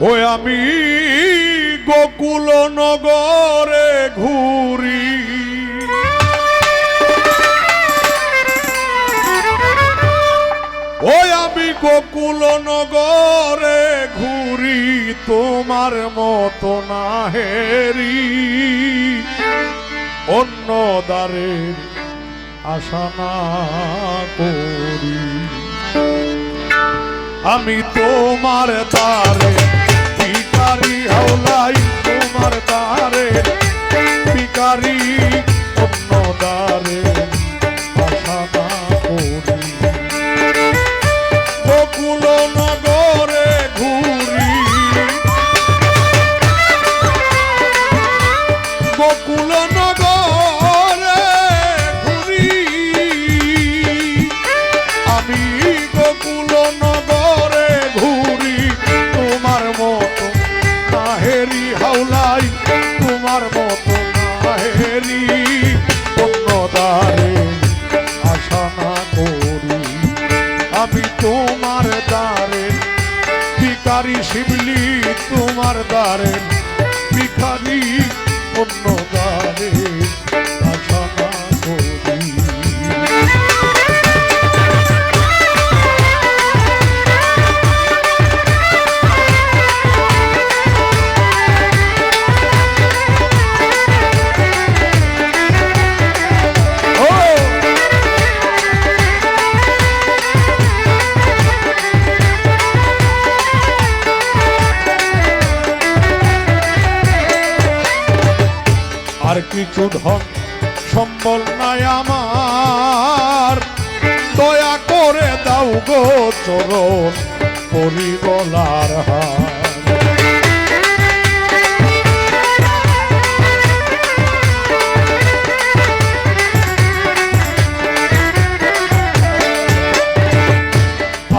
ওই আমি গোকুল নগরে ঘুরি। ওই আমি গোকুল নগরে ঘুরি, তোমার মতো না হেরি। অন্য দ্বারের আশা না করি। আমি তোমার দ্বারে নাহেরি অন্য দ্বারে আশা না করি। আমি তোমার দ্বারে ভিকারি শিবলি অন্য দ্বারে কিছু ধন সম্বল নাই আমার। দয়া করে দাও গো চরণ পরিগলার হার।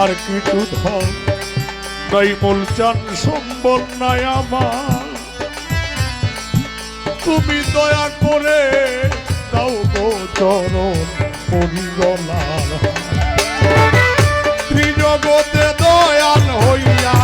আর কিছু ধন নাই মূলচান সম্বল নাই আমার। তুমি দয়া করে দাও গো চরণ পরিগলাল ত্রিজগতে দয়াল হইয়া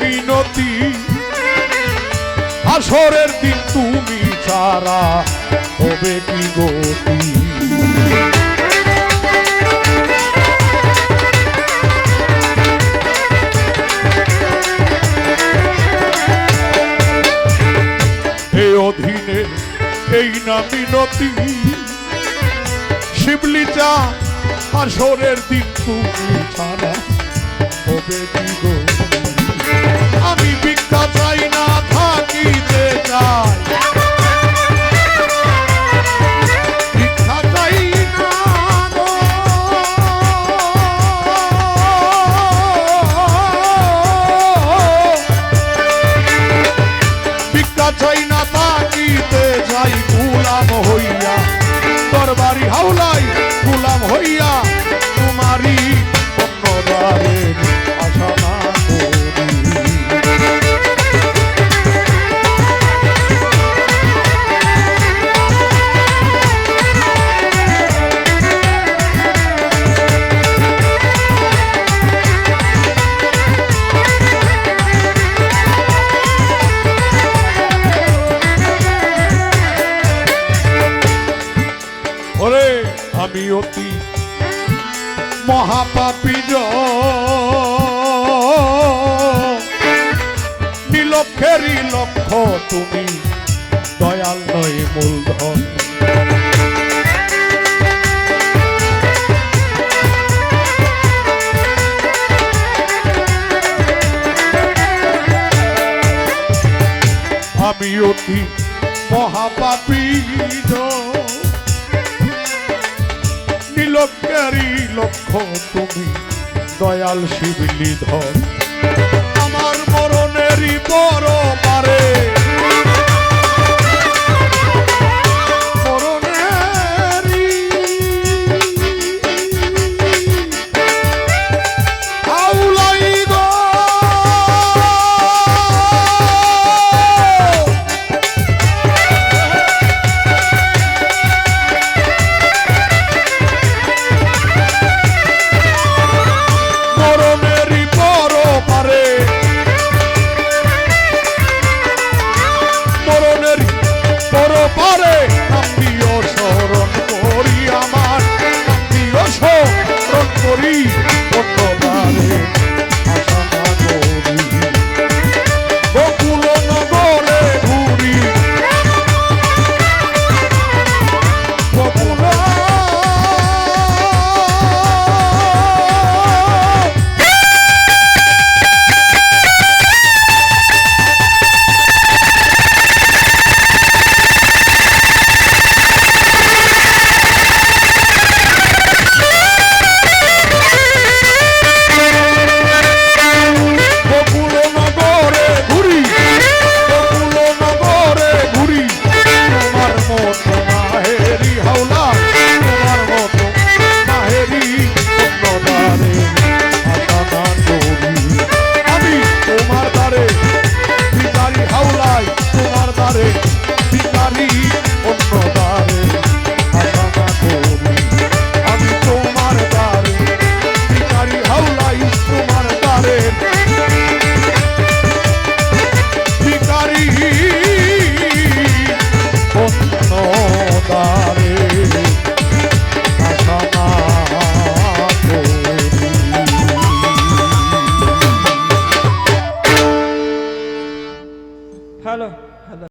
মিনতি আসরের দিন তুমি ছাড়া হবে কি গতি? অধীনে, এই না মিনতি শিবলি চা আসরের দিন তুমি ছাড়া হবে কি গো অতি মহাপাপী নীলক্ষেরই লক্ষ্য তুমি দয়াল নয় মূলধন। আমি অতি মহাপাপী লোকেরই লক্ষ্য তুমি দয়াল শিবলি ধর আমার মরণেরই বড় Everybody!